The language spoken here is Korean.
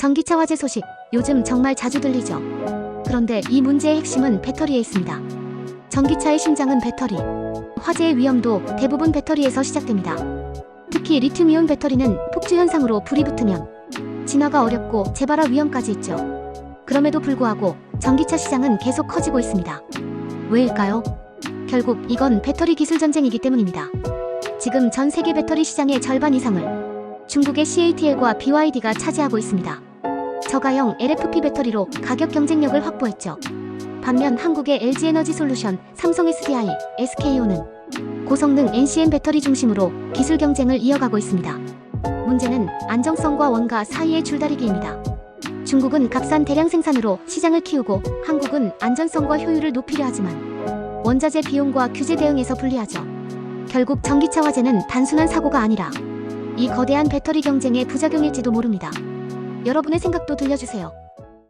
전기차 화재 소식 요즘 정말 자주 들리죠. 그런데 이 문제의 핵심은 배터리에 있습니다. 전기차의 심장은 배터리. 화재의 위험도 대부분 배터리에서 시작됩니다. 특히 리튬이온 배터리는 폭주 현상으로 불이 붙으면 진화가 어렵고 재발화 위험까지 있죠. 그럼에도 불구하고 전기차 시장은 계속 커지고 있습니다. 왜일까요? 결국 이건 배터리 기술 전쟁이기 때문입니다. 지금 전 세계 배터리 시장의 절반 이상을 중국의 CATL과 BYD가 차지하고 있습니다. 저가형 LFP 배터리로 가격 경쟁력을 확보했죠. 반면 한국의 LG에너지 솔루션, 삼성 SDI, SKO는 고성능 NCM 배터리 중심으로 기술 경쟁을 이어가고 있습니다. 문제는 안정성과 원가 사이의 줄다리기입니다. 중국은 값싼 대량 생산으로 시장을 키우고 한국은 안전성과 효율을 높이려 하지만 원자재 비용과 규제 대응에서 불리하죠. 결국 전기차 화재는 단순한 사고가 아니라 이 거대한 배터리 경쟁의 부작용일지도 모릅니다. 여러분의 생각도 들려주세요.